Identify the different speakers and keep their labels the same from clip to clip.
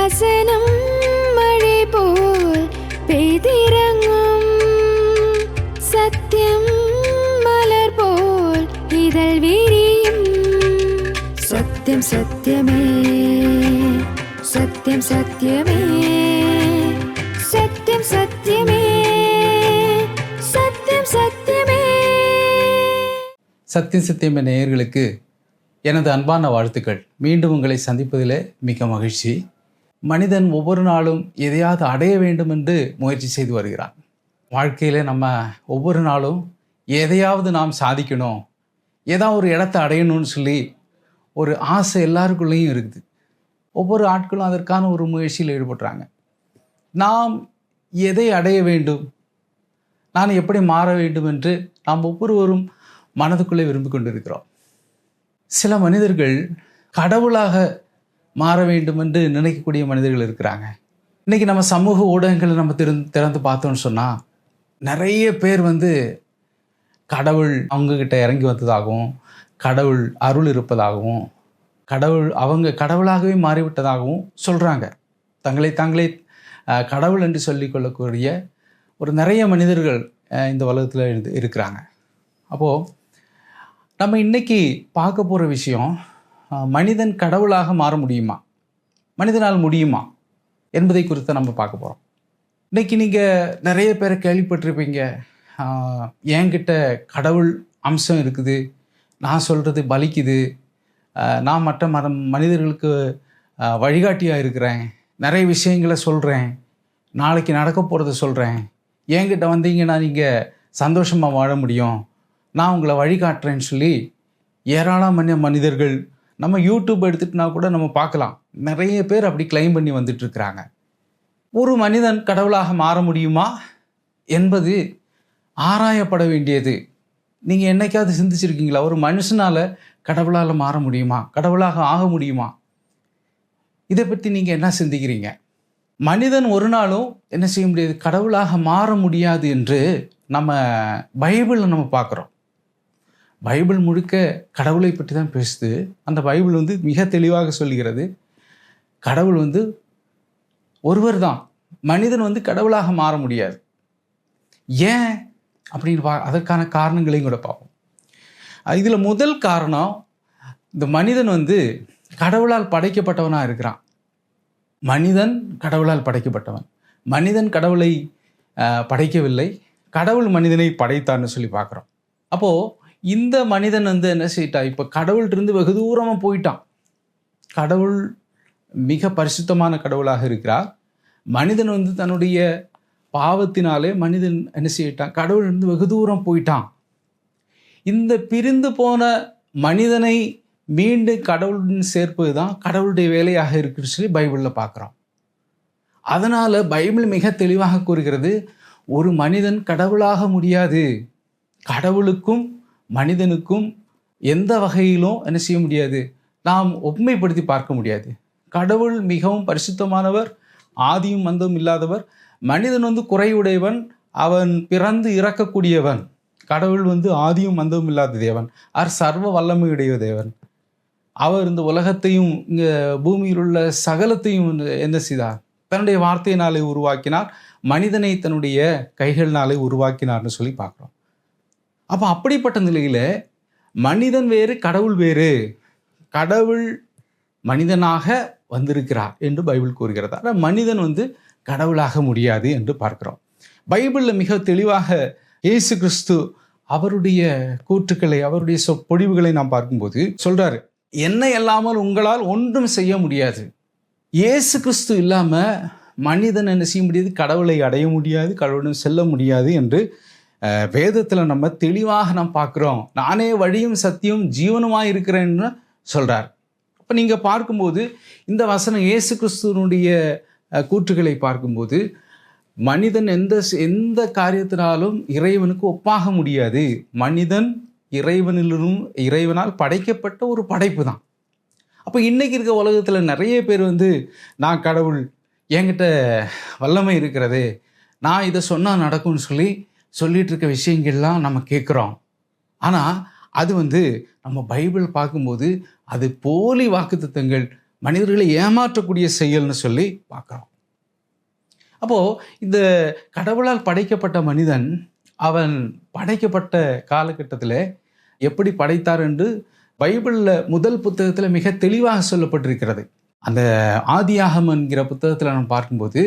Speaker 1: வசனம் மழை போல் பெய்திறங்கும் சத்தியம் மலர் போல் இதழ் விரியும் சத்தியம் சத்தியமே சத்தியம் சத்தியமே சத்தியம் சத்தியமே சத்தியம் சத்தியமே
Speaker 2: சத்தியம் சத்தியம் நேயர்களுக்கு எனது அன்பான வாழ்த்துக்கள் மீண்டும் உங்களை சந்திப்பதில் மிக மகிழ்ச்சி மனிதன் ஒவ்வொரு நாளும் எதையாவது அடைய வேண்டும் என்று முயற்சி செய்து வருகிறான். வாழ்க்கையில் நம்ம ஒவ்வொரு நாளும் எதையாவது நாம் சாதிக்கணும் ஏதாவது ஒரு இடத்த அடையணும்னு சொல்லி ஒரு ஆசை எல்லாருக்குள்ளேயும் இருக்குது. ஒவ்வொரு ஆட்களும் அதற்கான ஒரு முயற்சியில் ஈடுபடுறாங்க. நாம் எதை அடைய வேண்டும் நான் எப்படி மாற வேண்டும் என்று நாம் ஒவ்வொருவரும் மனதுக்குள்ளே விரும்பி கொண்டிருக்கிறோம். சில மனிதர்கள் கடவுளாக மாற வேண்டும் என்று நினைக்கக்கூடிய மனிதர்கள் இருக்கிறாங்க. இன்றைக்கி நம்ம சமூக ஊடகங்களை நம்ம திறந்து திறந்து பார்த்தோம்னு சொன்னால் நிறைய பேர் வந்து கடவுள் அவங்கக்கிட்ட இறங்கி வந்ததாகவும் கடவுள் அருள் இருப்பதாகவும் கடவுள் அவங்க கடவுளாகவே மாறிவிட்டதாகவும் சொல்கிறாங்க தங்களை தாங்களே கடவுள் என்று சொல்லிக்கொள்ளக்கூடிய ஒரு நிறைய மனிதர்கள் இந்த உலகத்தில் இருந்து இருக்கிறாங்க. அப்போது நம்ம இன்றைக்கி பார்க்க போகிற விஷயம் மனிதன் கடவுளாக மாற முடியுமா? மனிதனால் முடியுமா? என்பதை குறித்து நம்ம பார்க்க போகிறோம் இன்னைக்கு நீங்கள் நிறைய பேரை கேள்விப்பட்டிருப்பீங்க. என்கிட்ட கடவுள் அம்சம் இருக்குது. நான் சொல்கிறது பலிக்குது. நான் மற்ற மத மனிதர்களுக்கு வழிகாட்டியாக இருக்கிறேன். நிறைய விஷயங்களை சொல்கிறேன் நாளைக்கு நடக்க போகிறத சொல்கிறேன் என்கிட்ட வந்தீங்கன்னா நீங்கள் சந்தோஷமாக வாழ முடியும். நான் உங்களை வழிகாட்டுறேன்னு சொல்லி ஏராளமான மனிதர்கள் நம்ம யூடியூப் எடுத்துட்டுனா கூட நம்ம பார்க்கலாம். நிறைய பேர் அப்படி கிளைம் பண்ணி வந்துட்டு இருக்கிறாங்க ஒரு மனிதன் கடவுளாக மாற முடியுமா? என்பது ஆராயப்பட வேண்டியது. நீங்கள் என்னைக்காவது சிந்திச்சிருக்கீங்களா? ஒரு மனுஷனால் கடவுளால் மாற முடியுமா? கடவுளாக ஆக முடியுமா? இதை பற்றி நீங்கள் என்ன சிந்திக்கிறீங்க? மனிதன் ஒரு நாளும் என்ன செய்ய முடியாது? கடவுளாக மாற முடியாது என்று நம்ம பைபிளில் நம்ம பார்க்குறோம். பைபிள் முழுக்க கடவுளை பற்றி தான் பேசுது. அந்த பைபிள் வந்து மிக தெளிவாக சொல்கிறது கடவுள் வந்து ஒருவர் தான். மனிதன் வந்து கடவுளாக மாற முடியாது. ஏன்? அப்படின்னு பா அதற்கான காரணங்களையும் கூட பார்ப்போம். இதில் முதல் காரணம் இந்த மனிதன் வந்து கடவுளால் படைக்கப்பட்டவனாக இருக்கிறான். மனிதன் கடவுளால் படைக்கப்பட்டவன். மனிதன் கடவுளை படைக்கவில்லை. கடவுள் மனிதனை படைத்தான்னு சொல்லி பார்க்குறோம். அப்போது இந்த மனிதன் வந்து என்ன செய்யிட்டா? இப்போ கடவுள்கிட்ட இருந்து வெகு தூரமாக போயிட்டான். கடவுள் மிக பரிசுத்தமான கடவுளாக இருக்கிறார். மனிதன் வந்து தன்னுடைய பாவத்தினாலே மனிதன் என்ன செய்யிட்டான்? கடவுள் இருந்து வெகு தூரம் போயிட்டான். இந்த பிரிந்து போன மனிதனை மீண்டும் கடவுளுடன் சேர்ப்பது தான் கடவுளுடைய வேலையாக இருக்குன்னு சொல்லி பைபிளில் பார்க்குறோம். அதனால் பைபிள் மிக தெளிவாக கூறுகிறது ஒரு மனிதன் கடவுளாக முடியாது. கடவுளுக்கும் மனிதனுக்கும் எந்த வகையிலும் என்ன செய்ய முடியாது? நாம் ஒப்புமைப்படுத்தி பார்க்க முடியாது. கடவுள் மிகவும் பரிசுத்தமானவர் ஆதியும் மந்தமும் இல்லாதவர். மனிதன் வந்து குறையுடையவன் அவன் பிறந்து இறக்கக்கூடியவன். கடவுள் வந்து ஆதியும் மந்தமும் இல்லாத தேவன். அவர் சர்வ வல்லமையுடைய தேவன். அவர் இந்த உலகத்தையும் இங்கே பூமியில் உள்ள சகலத்தையும் என்ன செய்தார்? தன்னுடைய வார்த்தையினாலே உருவாக்கினார். மனிதனை தன்னுடைய கைகளினாலே உருவாக்கினார்னு சொல்லி பார்க்குறோம். அப்போ அப்படிப்பட்ட நிலையில் மனிதன் வேறு கடவுள் வேறு. கடவுள் மனிதனாக வந்திருக்கிறார் என்று பைபிள் கூறுகிறது. ஆனால் மனிதன் வந்து கடவுளாக முடியாது என்று பார்க்கிறோம். பைபிளில் மிக தெளிவாக இயேசு கிறிஸ்து அவருடைய கூற்றுக்களை அவருடைய சொ பொழிவுகளை நாம் பார்க்கும்போது சொல்கிறார் என்ன இல்லாமல் உங்களால் ஒன்றும் செய்ய முடியாது. இயேசு கிறிஸ்து இல்லாமல் மனிதன் என்ன செய்ய முடியாது? கடவுளை அடைய முடியாது கடவுளுடன் செல்ல முடியாது என்று வேதத்தில் நம்ம தெளிவாக நாம் பார்க்குறோம். நானே வழியும் சத்தியம் ஜீவனுமாக இருக்கிறேன்னு சொல்கிறார் அப்போ நீங்கள் பார்க்கும்போது இந்த வசனம் இயேசு கிறிஸ்துவனுடைய கூற்றுகளை பார்க்கும்போது மனிதன் எந்த எந்த காரியத்தினாலும் இறைவனுக்கு ஒப்பாக முடியாது. மனிதன் இறைவனிலும் இறைவனால் படைக்கப்பட்ட ஒரு படைப்பு தான். அப்போ இன்றைக்கி இருக்க உலகத்தில் நிறைய பேர் வந்து நான் கடவுள் என்கிட்ட வல்லமை இருக்கிறது நான் இதை சொன்னால் நடக்கும்னு சொல்லி சொல்லிட்டு இருக்க விஷயங்கள்லாம் நம்ம கேட்குறோம். ஆனால் அது வந்து நம்ம பைபிள் பார்க்கும்போது அது போலி வாக்குத்தத்தங்கள் மனிதர்களை ஏமாற்றக்கூடிய செயல்னு சொல்லி பார்க்குறோம். அப்போது இந்த கடவுளால் படைக்கப்பட்ட மனிதன் அவன் படைக்கப்பட்ட காலகட்டத்தில் எப்படி படைத்தார் என்று பைபிளில் முதல் புத்தகத்தில் மிக தெளிவாக சொல்லப்பட்டிருக்கிறது. அந்த ஆதியாகம் என்கிற புத்தகத்தில் நம்ம பார்க்கும்போது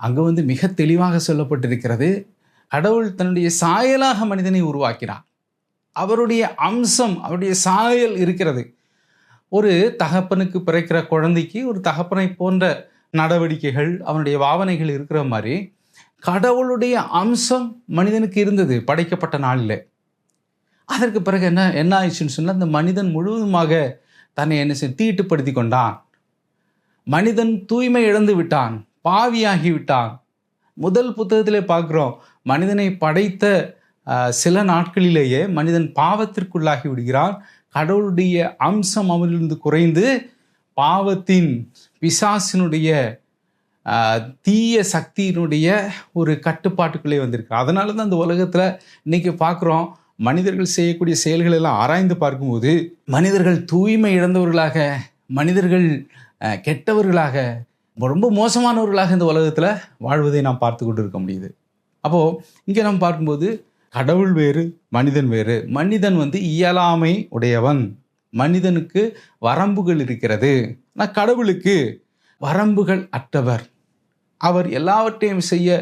Speaker 2: அங்கே வந்து மிக தெளிவாக சொல்லப்பட்டிருக்கிறது கடவுள் தன்னுடைய சாயலாக மனிதனை உருவாக்கினார். அவருடைய அம்சம் அவருடைய சாயல் இருக்கிறது. ஒரு தகப்பனுக்கு பிறக்கிற குழந்தைக்கு ஒரு தகப்பனை போன்ற நடவடிக்கைகள் அவனுடைய பாவனைகள் இருக்கிற மாதிரி கடவுளுடைய அம்சம் மனிதனுக்கு இருந்தது படைக்கப்பட்ட நாளில். அதற்கு பிறகு என்ன என்ன ஆயிடுச்சுன்னு சொன்னால் அந்த மனிதன் முழுவதுமாக தன்னை என்ன செய்ய தீட்டுப்படுத்தி கொண்டான். மனிதன் தூய்மை இழந்து விட்டான் பாவியாகி விட்டான். முதல் புத்தகத்திலே பார்க்குறோம் மனிதனை படைத்த சில நாட்களிலேயே மனிதன் பாவத்திற்குள்ளாகி விடுகிறான். கடவுளுடைய அம்சம் அவனிலிருந்து குறைந்து பாவத்தின் பிசாசினுடைய தீய சக்தியினுடைய ஒரு கட்டுப்பாட்டுக்குள்ளே வந்திருக்கு அதனால தான் இந்த உலகத்தில் இன்னைக்கு பார்க்குறோம் மனிதர்கள் செய்யக்கூடிய செயல்கள் எல்லாம் ஆராய்ந்து பார்க்கும்போது மனிதர்கள் தூய்மை இழந்தவர்களாக மனிதர்கள் கெட்டவர்களாக ரொம்ப மோசமானவர்களாக இந்த உலகத்தில் வாழ்வதை நாம் பார்த்து கொண்டு இருக்க முடியுது. அப்போது இங்கே நம்ம பார்க்கும்போது கடவுள் வேறு மனிதன் வேறு. மனிதன் வந்து இயலாமை உடையவன். மனிதனுக்கு வரம்புகள் இருக்கிறது. ஆனால் கடவுளுக்கு வரம்புகள் அற்றவர். அவர் எல்லாவற்றையும் செய்ய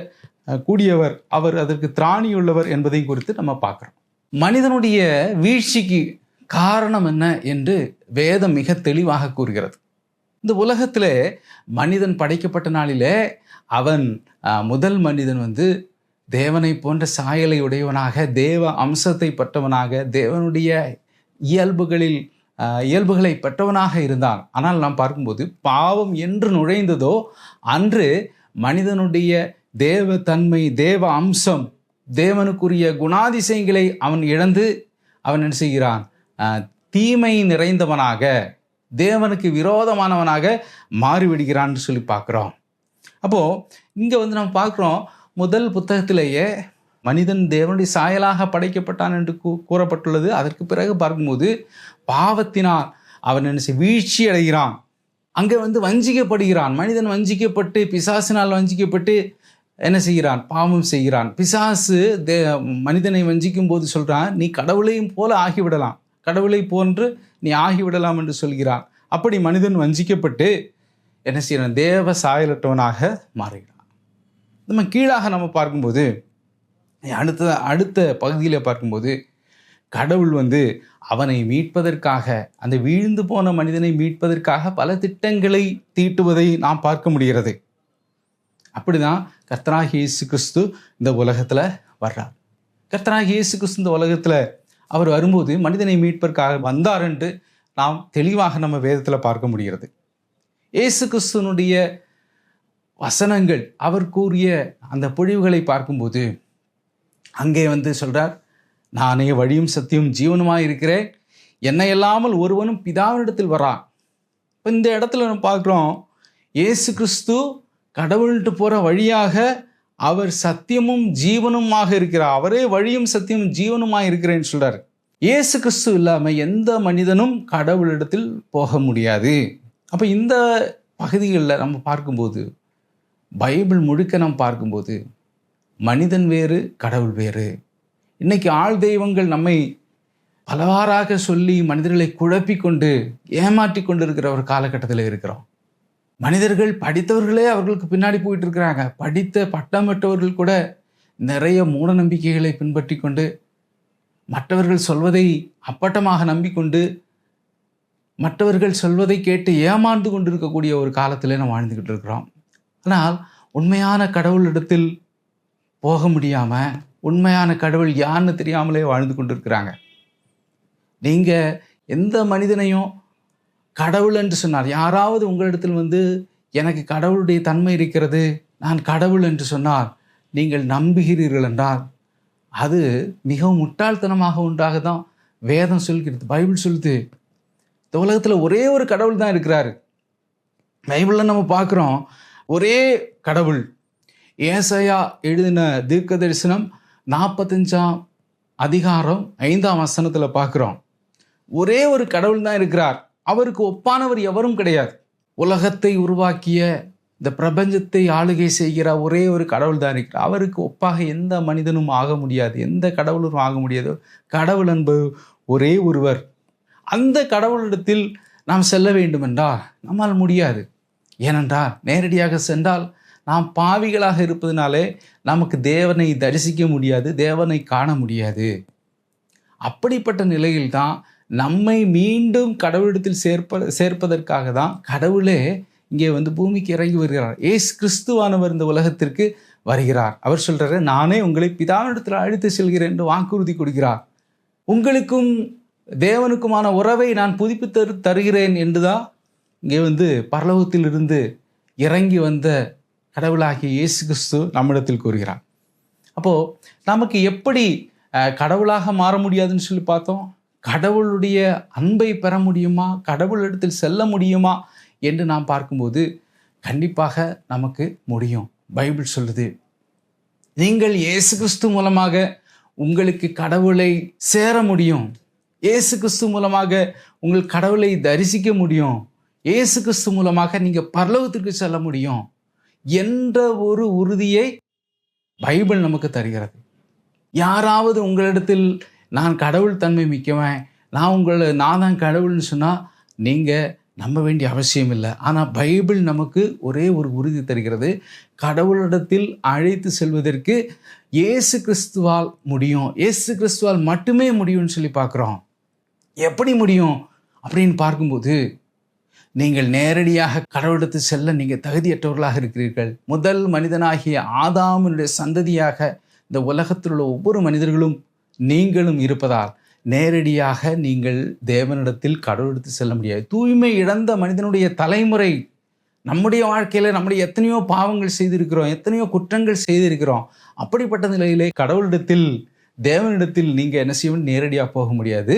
Speaker 2: கூடியவர். அவர் அதற்கு திராணியுள்ளவர் என்பதை குறித்து நம்ம பார்க்குறோம். மனிதனுடைய வீழ்ச்சிக்கு காரணம் என்ன என்று வேதம் மிக தெளிவாக கூறுகிறது. இந்த உலகத்தில் மனிதன் படைக்கப்பட்ட நாளிலே அவன் முதல் மனிதன் வந்து தேவனை போன்ற சாயலை உடையவனாக தேவ அம்சத்தை பெற்றவனாக தேவனுடைய இயல்புகளில் இயல்புகளை பெற்றவனாக இருந்தான். ஆனால் நாம் பார்க்கும்போது பாவம் என்று நுழைந்ததோ அன்று மனிதனுடைய தேவ தன்மை தேவ அம்சம் தேவனுக்குரிய குணாதிசயங்களை அவன் இழந்து அவன் என்ன செய்கிறான்? தீமை நிறைந்தவனாக தேவனுக்கு விரோதமானவனாக மாறிவிடுகிறான்னு சொல்லி பார்க்குறோம். அப்போது இங்கே வந்து நம்ம பார்க்குறோம் முதல் புத்தகத்திலேயே மனிதன் தேவனுடைய சாயலாக படைக்கப்பட்டான் என்று கூ கூறப்பட்டுள்ளது. அதற்கு பிறகு பார்க்கும்போது பாவத்தினால் அவன் என்ன செய்ய வீழ்ச்சி அடைகிறான். அங்கே வந்து வஞ்சிக்கப்படுகிறான். மனிதன் வஞ்சிக்கப்பட்டு பிசாசினால் வஞ்சிக்கப்பட்டு என்ன செய்கிறான்? பாவம் செய்கிறான். பிசாசு தே மனிதனை வஞ்சிக்கும் போது சொல்கிறான் நீ கடவுளையும் போல ஆகிவிடலாம். கடவுளை போன்று நீ ஆகிவிடலாம் என்று சொல்கிறான். அப்படி மனிதன் வஞ்சிக்கப்பட்டு என்ன செய்கிறான்? தேவ சாயலற்றவனாக மாறுகிறான். நம்ம கீழாக நம்ம பார்க்கும்போது அடுத்த அடுத்த பகுதியில் பார்க்கும்போது கடவுள் வந்து அவனை மீட்பதற்காக அந்த வீழ்ந்து போன மனிதனை மீட்பதற்காக பல திட்டங்களை தீட்டுவதை நாம் பார்க்க முடிகிறது. அப்படிதான் கர்த்தராகி இயேசு கிறிஸ்து இந்த உலகத்தில் வர்றார். கர்த்தராகி இயேசு கிறிஸ்து இந்த உலகத்தில் அவர் வரும்போது மனிதனை மீட்பதற்காக வந்தார் என்று நாம் தெளிவாக நம்ம வேதத்தில் பார்க்க முடிகிறது. இயேசு கிறிஸ்துனுடைய வசனங்கள். அவர் கூறிய அந்த பொழிவுகளை பார்க்கும்போது அங்கே வந்து சொல்றார் நானே வழியும் சத்தியும் ஜீவனுமாய் இருக்கிறேன். என்னை இல்லாமல் ஒருவனும் பிதாவினிடத்தில் வரான் இப்போ இந்த இடத்துல நம்ம பார்க்குறோம் இயேசு கிறிஸ்து கடவுள்கிட்ட போகிற வழியாக அவர் சத்தியமும் ஜீவனுமாக இருக்கிறார். அவரே வழியும் சத்தியமும் ஜீவனுமாக இருக்கிறேன்னு சொல்கிறார் ஏசு கிறிஸ்து இல்லாமல் எந்த மனிதனும் கடவுளிடத்தில் போக முடியாது. அப்போ இந்த பகுதிகளில் நம்ம பார்க்கும்போது பைபிள் முழுக்க நாம் பார்க்கும்போது மனிதன் வேறு கடவுள் வேறு. இன்னைக்கு ஆள் தெய்வங்கள் நம்மை பலவாறாக சொல்லி மனிதர்களை குழப்பி கொண்டு ஏமாற்றி கொண்டு இருக்கிற ஒரு காலகட்டத்தில் இருக்கிறோம். மனிதர்கள் படித்தவர்களே அவர்களுக்கு பின்னாடி போயிட்டு இருக்கிறாங்க. படித்த பட்டம் பெற்றவர்கள் கூட நிறைய மூட நம்பிக்கைகளை பின்பற்றி கொண்டு மற்றவர்கள் சொல்வதை அப்பட்டமாக நம்பிக்கொண்டு மற்றவர்கள் சொல்வதை கேட்டு ஏமாந்து கொண்டிருக்கக்கூடிய ஒரு காலத்தில் நம்ம வாழ்ந்துக்கிட்டு இருக்கிறோம். ஆனால் உண்மையான கடவுளிடத்தில் போக முடியாமல் உண்மையான கடவுள் யாருன்னு தெரியாமலே வாழ்ந்து கொண்டிருக்கிறாங்க. நீங்கள் எந்த மனிதனையும் கடவுள் என்று சொன்னார் யாராவது உங்களிடத்தில் வந்து எனக்கு கடவுளுடைய தன்மை இருக்கிறது நான் கடவுள் என்று சொன்னால் நீங்கள் நம்புகிறீர்கள் என்றால் அது மிகவும் முட்டாள்தனமாக உண்டாக தான் வேதம் சொல்கிறது பைபிள் சொல்லுது. இந்த உலகத்தில் ஒரே ஒரு கடவுள் தான் இருக்கிறாரு. பைபிளில் நம்ம பார்க்குறோம் ஒரே கடவுள். ஏசையா எழுதின தீர்க்க தரிசனம் நாற்பத்தஞ்சாம் அதிகாரம் ஐந்தாம் வசனத்தில் பார்க்குறோம். ஒரே ஒரு கடவுள் தான் இருக்கிறார். அவருக்கு ஒப்பானவர் எவரும் கிடையாது. உலகத்தை உருவாக்கிய இந்த பிரபஞ்சத்தை ஆளுகை செய்கிற ஒரே ஒரு கடவுள் தான் இருக்கிறார். அவருக்கு ஒப்பாக எந்த மனிதனும் ஆக முடியாது. எந்த கடவுளும் ஆக முடியாது. கடவுள் என்பது ஒரே ஒருவர். அந்த கடவுளிடத்தில் நாம் செல்ல வேண்டுமென்றால் நம்மால் முடியாது. ஏனென்றால் நேரடியாக சென்றால் நாம் பாவிகளாக இருப்பதனாலே நமக்கு தேவனை தரிசிக்க முடியாது தேவனை காண முடியாது. அப்படிப்பட்ட நிலையில்தான் நம்மை மீண்டும் கடவுளிடத்தில் சேர்ப்ப சேர்ப்பதற்காக தான் கடவுளே இங்கே வந்து பூமிக்கு இறங்கி வருகிறார். ஏசு கிறிஸ்துவானவர் இந்த உலகத்திற்கு வருகிறார். அவர் சொல்கிறாரு நானே உங்களை பிதாவினிடத்தில் அழைத்து செல்கிறேன் என்று வாக்குறுதி கொடுக்கிறார். உங்களுக்கும் தேவனுக்குமான உறவை நான் புதுப்பித்து தரு- தருகிறேன் என்றுதான் இங்கே வந்து பரலோகத்திலிருந்து இறங்கி வந்த கடவுளாகிய இயேசு கிறிஸ்து நம்மிடத்தில் கூறுகிறார். அப்போது நமக்கு எப்படி கடவுளாக மாற முடியாதுன்னு சொல்லி பார்த்தோம்? கடவுளுடைய அன்பை பெற முடியுமா? கடவுளிடத்தில் செல்ல முடியுமா? என்று நாம் பார்க்கும்போது கண்டிப்பாக நமக்கு முடியும். பைபிள் சொல்லுது நீங்கள் இயேசு கிறிஸ்து மூலமாக உங்களுக்கு கடவுளை சேர முடியும். இயேசு கிறிஸ்து மூலமாக உங்கள் கடவுளை தரிசிக்க முடியும். இயேசு கிறிஸ்து மூலமாக நீங்கள் பரலோகத்திற்கு செல்ல முடியும் என்ற ஒரு உறுதியை பைபிள் நமக்கு தருகிறது. யாராவது உங்களிடத்தில் நான் கடவுள் தன்மை மிக்கவன் நான் உங்களை நான் தான் கடவுள்னு சொன்னால் நீங்கள் நம்ப வேண்டிய அவசியம் இல்லை. ஆனால் பைபிள் நமக்கு ஒரே ஒரு உறுதி தருகிறது. கடவுளிடத்தில் அழைத்து செல்வதற்கு இயேசு கிறிஸ்துவால் முடியும். இயேசு கிறிஸ்துவால் மட்டுமே முடியும்னு சொல்லி பார்க்குறோம். எப்படி முடியும்? அப்படின்னு பார்க்கும்போது நீங்கள் நேரடியாக கடவுளிடத்தில் செல்ல நீங்கள் தகுதியற்றவர்களாக இருக்கிறீர்கள். முதல் மனிதனாகிய ஆதாமனுடைய சந்ததியாக இந்த உலகத்தில் உள்ள ஒவ்வொரு மனிதர்களும் நீங்களும் இருப்பதால் நேரடியாக நீங்கள் தேவனிடத்தில் கடவுளிடத்தில் செல்ல முடியாது. தூய்மை இழந்த மனிதனுடைய தலைமுறை நம்முடைய வாழ்க்கையில் நம்முடைய எத்தனையோ பாவங்கள் செய்திருக்கிறோம் எத்தனையோ குற்றங்கள் செய்திருக்கிறோம். அப்படிப்பட்ட நிலையிலே கடவுளிடத்தில் தேவனிடத்தில் நீங்கள் என்ன செய்யணும் நேரடியாக போக முடியாது.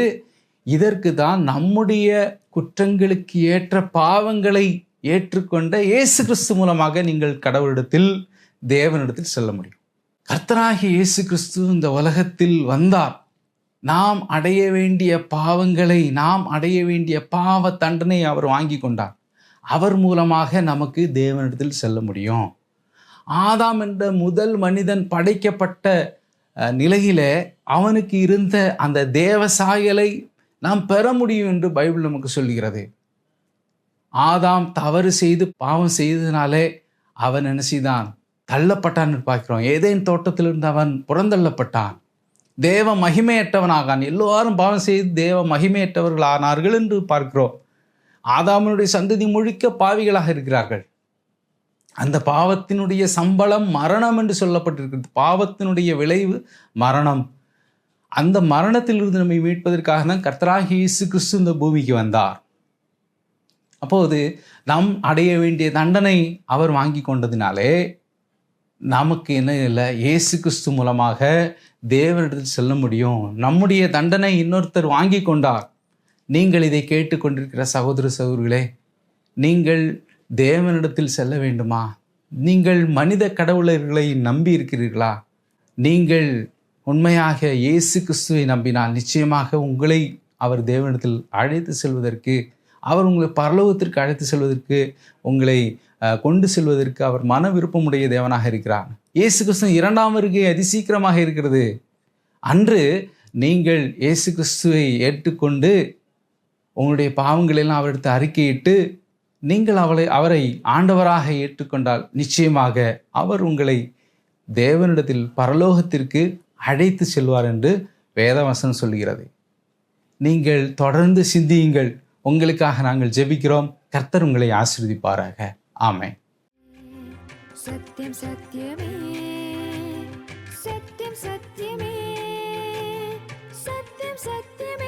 Speaker 2: இதற்கு தான் நம்முடைய குற்றங்களுக்கு ஏற்ற பாவங்களை ஏற்றுக்கொண்ட இயேசு கிறிஸ்து மூலமாக நீங்கள் கடவுளிடத்தில் தேவனிடத்தில் செல்ல முடியும். கர்த்தராகிய இயேசு கிறிஸ்து இந்த உலகத்தில் வந்தார். நாம் அடைய வேண்டிய பாவங்களை நாம் அடைய வேண்டிய பாவ தண்டனை அவர் வாங்கி கொண்டார். அவர் மூலமாக நமக்கு தேவனிடத்தில் செல்ல முடியும். ஆதாம் என்ற முதல் மனிதன் படைக்கப்பட்ட நிலையில நிலையிலே அவனுக்கு இருந்த அந்த தேவ சாயலை நாம் பெற முடியும் என்று பைபிள் நமக்கு சொல்கிறது ஆதாம் தவறு செய்து பாவம் செய்ததினாலே அவன் என்ன செய்தான்? தள்ளப்பட்டான் பார்க்கிறோம். ஏதேன் தோட்டத்திலிருந்து அவன் புறந்தள்ளப்பட்டான். தேவ மகிமையற்றவனாகான். எல்லோரும் பாவம் செய்து தேவ மகிமையற்றவர்கள் ஆனார்கள் என்று பார்க்கிறோம். ஆதாமனுடைய சந்ததி முழுக்க பாவிகளாக இருக்கிறார்கள். அந்த பாவத்தினுடைய சம்பளம் மரணம் என்று சொல்லப்பட்டிருக்கிறது. பாவத்தினுடைய விளைவு மரணம். அந்த மரணத்திலிருந்து நம்மை மீட்பதற்காக தான் கர்த்தராகி இயேசு கிறிஸ்து இந்த பூமிக்கு வந்தார். அப்போது நாம் அடைய வேண்டிய தண்டனை அவர் வாங்கி கொண்டதினாலே நமக்கு என்ன இல்லை? இயேசு கிறிஸ்து மூலமாக தேவனிடத்தில் செல்ல முடியும். நம்முடைய தண்டனை இன்னொருத்தர் வாங்கி கொண்டார். நீங்கள் இதை கேட்டுக்கொண்டிருக்கிற சகோதர சகோதரிகளே நீங்கள் தேவனிடத்தில் செல்ல வேண்டுமா? நீங்கள் மனித கடவுளர்களை நம்பி இருக்கிறீர்களா? நீங்கள் உண்மையாக இயேசு கிறிஸ்துவை நம்பினால் நிச்சயமாக உங்களை அவர் தேவனிடத்தில் அழைத்து செல்வதற்கு அவர் உங்களை பரலோகத்திற்கு அழைத்து செல்வதற்கு உங்களை கொண்டு செல்வதற்கு அவர் மன விருப்பமுடைய தேவனாக இருக்கிறார். இயேசு கிறிஸ்து இரண்டாம் வருகை அதிசீக்கிரமாக இருக்கிறது. அன்று நீங்கள் இயேசு கிறிஸ்துவை ஏற்றுக்கொண்டு உங்களுடைய பாவங்களெல்லாம் அவரிடத்து அறிக்கையிட்டு நீங்கள் அவளை அவரை ஆண்டவராக ஏற்றுக்கொண்டால் நிச்சயமாக அவர் உங்களை தேவனிடத்தில் பரலோகத்திற்கு அழைத்து செல்வார் என்று வேதவசன் சொல்கிறது நீங்கள் தொடர்ந்து சிந்தியுங்கள். உங்களுக்காக நாங்கள் ஜெபிக்கிறோம். கர்த்தர் உங்களை ஆசிர்வதிப்பாராக. ஆமை
Speaker 1: சத்தியம் சத்தியமே. சத்தியம் சத்தியமே. சத்தியம் சத்தியமே.